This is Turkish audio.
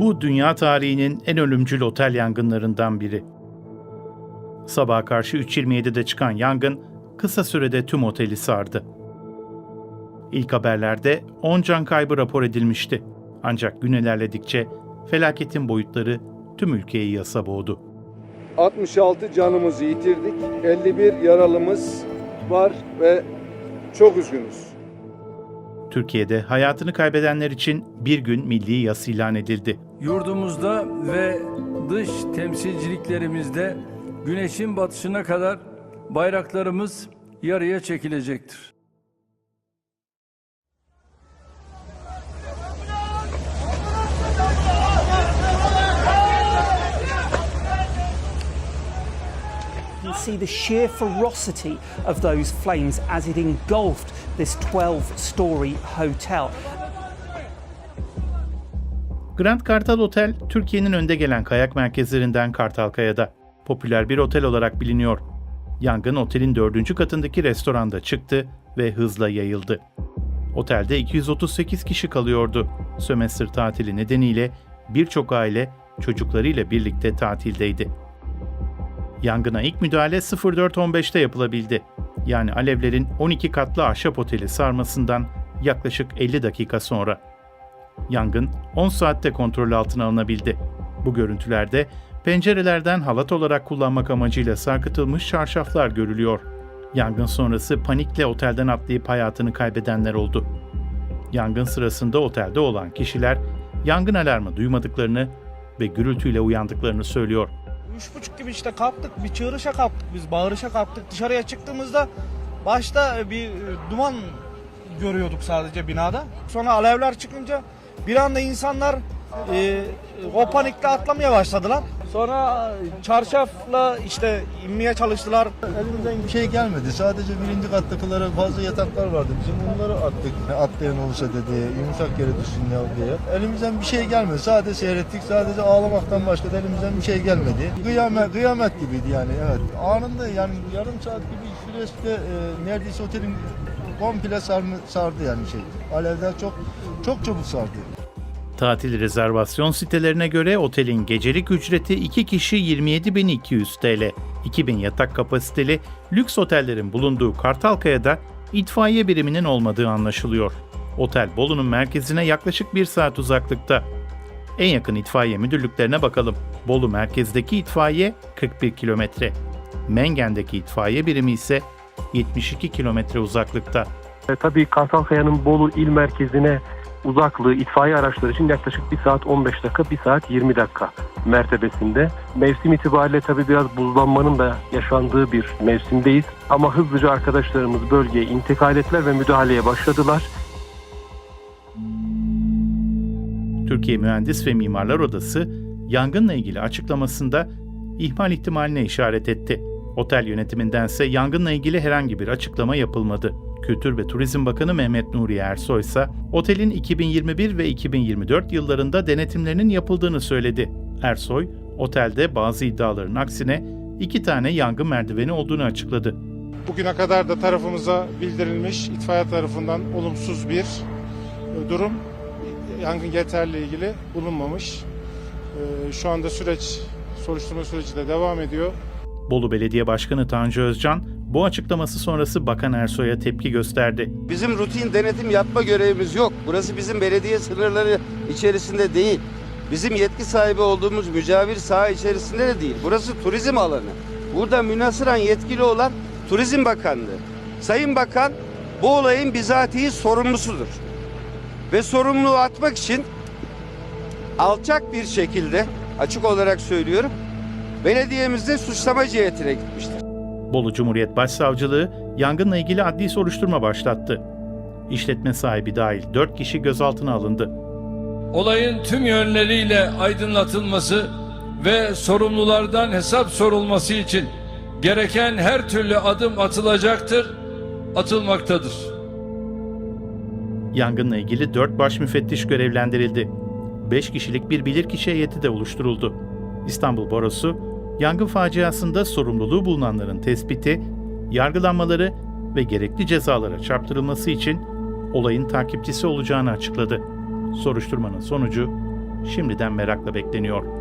Bu dünya tarihinin en ölümcül otel yangınlarından biri. Sabaha karşı 3.27'de çıkan yangın kısa sürede tüm oteli sardı. İlk haberlerde 10 can kaybı rapor edilmişti. Ancak gün ilerledikçe felaketin boyutları tüm ülkeyi yasa boğdu. 66 canımızı yitirdik. 51 yaralımız var ve çok üzgünüz. Türkiye'de hayatını kaybedenler için bir gün milli yas ilan edildi. Yurdumuzda ve dış temsilciliklerimizde güneşin batışına kadar bayraklarımız yarıya çekilecektir. See the sheer ferocity of those flames as it engulfed this 12 story hotel. Grand Kartal Otel, Türkiye'nin önde gelen kayak merkezlerinden Kartalkaya'da. Popüler bir otel olarak biliniyor. Yangın otelin dördüncü katındaki restoranda çıktı ve hızla yayıldı. Otelde 238 kişi kalıyordu. Sömestr tatili nedeniyle birçok aile çocuklarıyla birlikte tatildeydi. Yangına ilk müdahale 04.15'te yapılabildi. Yani alevlerin 12 katlı ahşap oteli sarmasından yaklaşık 50 dakika sonra. Yangın 10 saatte kontrol altına alınabildi. Bu görüntülerde pencerelerden halat olarak kullanmak amacıyla sarkıtılmış çarşaflar görülüyor. Yangın sonrası panikle otelden atlayıp hayatını kaybedenler oldu. Yangın sırasında otelde olan kişiler yangın alarmı duymadıklarını ve gürültüyle uyandıklarını söylüyor. Üç buçuk gibi işte kalktık, bir çığırışa kalktık biz, bağırışa kalktık. Dışarıya çıktığımızda başta bir duman görüyorduk sadece binada. Sonra alevler çıkınca bir anda insanlar e, o panikle atlamaya başladılar. Sonra e, çarşafla işte inmeye çalıştılar. Elimizden bir şey gelmedi. Sadece birinci kattakilara fazla yataklar vardı. Bizim onları attık. Atlayan olursa dedi, yumuşak yere düşsün ya diye. Elimizden bir şey gelmedi. Sadece seyrettik. Sadece ağlamaktan başka da elimizden bir şey gelmedi. Kıyamet, kıyamet gibiydi yani. Evet. Anında yani yarım saat gibi süreçte e, neredeyse otelin komple sarma, sardı yani şey. Alevler çok çok çabuk sardı. Tatil rezervasyon sitelerine göre otelin gecelik ücreti 2 kişi 27.200 TL. 2000 yatak kapasiteli lüks otellerin bulunduğu Kartalkaya'da itfaiye biriminin olmadığı anlaşılıyor. Otel Bolu'nun merkezine yaklaşık 1 saat uzaklıkta. En yakın itfaiye müdürlüklerine bakalım. Bolu merkezdeki itfaiye 41 kilometre. Mengen'deki itfaiye birimi ise 72 kilometre uzaklıkta. E, tabii Kartalkaya'nın Bolu il merkezine uzaklığı itfaiye araçları için yaklaşık 1 saat 15 dakika, 1 saat 20 dakika mertebesinde. Mevsim itibariyle tabii biraz buzlanmanın da yaşandığı bir mevsimdeyiz. Ama hızlıca arkadaşlarımız bölgeye intikal ettiler ve müdahaleye başladılar. Türkiye Mühendis ve Mimarlar Odası yangınla ilgili açıklamasında ihmal ihtimaline işaret etti. Otel yönetimindense yangınla ilgili herhangi bir açıklama yapılmadı. Kültür ve Turizm Bakanı Mehmet Nuri Ersoy ise otelin 2021 ve 2024 yıllarında denetimlerinin yapıldığını söyledi. Ersoy, otelde bazı iddiaların aksine iki tane yangın merdiveni olduğunu açıkladı. Bugüne kadar da tarafımıza bildirilmiş itfaiye tarafından olumsuz bir e, durum yangın yeterli ilgili bulunmamış. E, Şu anda süreç soruşturma süreci de devam ediyor. Bolu Belediye Başkanı Tanju Özcan, bu açıklaması sonrası Bakan Ersoy'a tepki gösterdi. Bizim rutin denetim yapma görevimiz yok. Burası bizim belediye sınırları içerisinde değil. Bizim yetki sahibi olduğumuz mücavir saha içerisinde de değil. Burası turizm alanı. Burada münasıran yetkili olan Turizm Bakanlığı. Sayın Bakan bu olayın bizatihi sorumlusudur. Ve sorumluluğu atmak için alçak bir şekilde açık olarak söylüyorum belediyemizde suçlama cihetine gitmiştir. Bolu Cumhuriyet Başsavcılığı yangınla ilgili adli soruşturma başlattı. İşletme sahibi dahil 4 kişi gözaltına alındı. Olayın tüm yönleriyle aydınlatılması ve sorumlulardan hesap sorulması için gereken her türlü adım atılacaktır, atılmaktadır. Yangınla ilgili 4 baş müfettiş görevlendirildi. 5 kişilik bir bilirkişi heyeti de oluşturuldu. İstanbul Barosu, yangın faciasında sorumluluğu bulunanların tespiti, yargılanmaları ve gerekli cezalara çarptırılması için olayın takipçisi olacağını açıkladı. Soruşturmanın sonucu şimdiden merakla bekleniyor.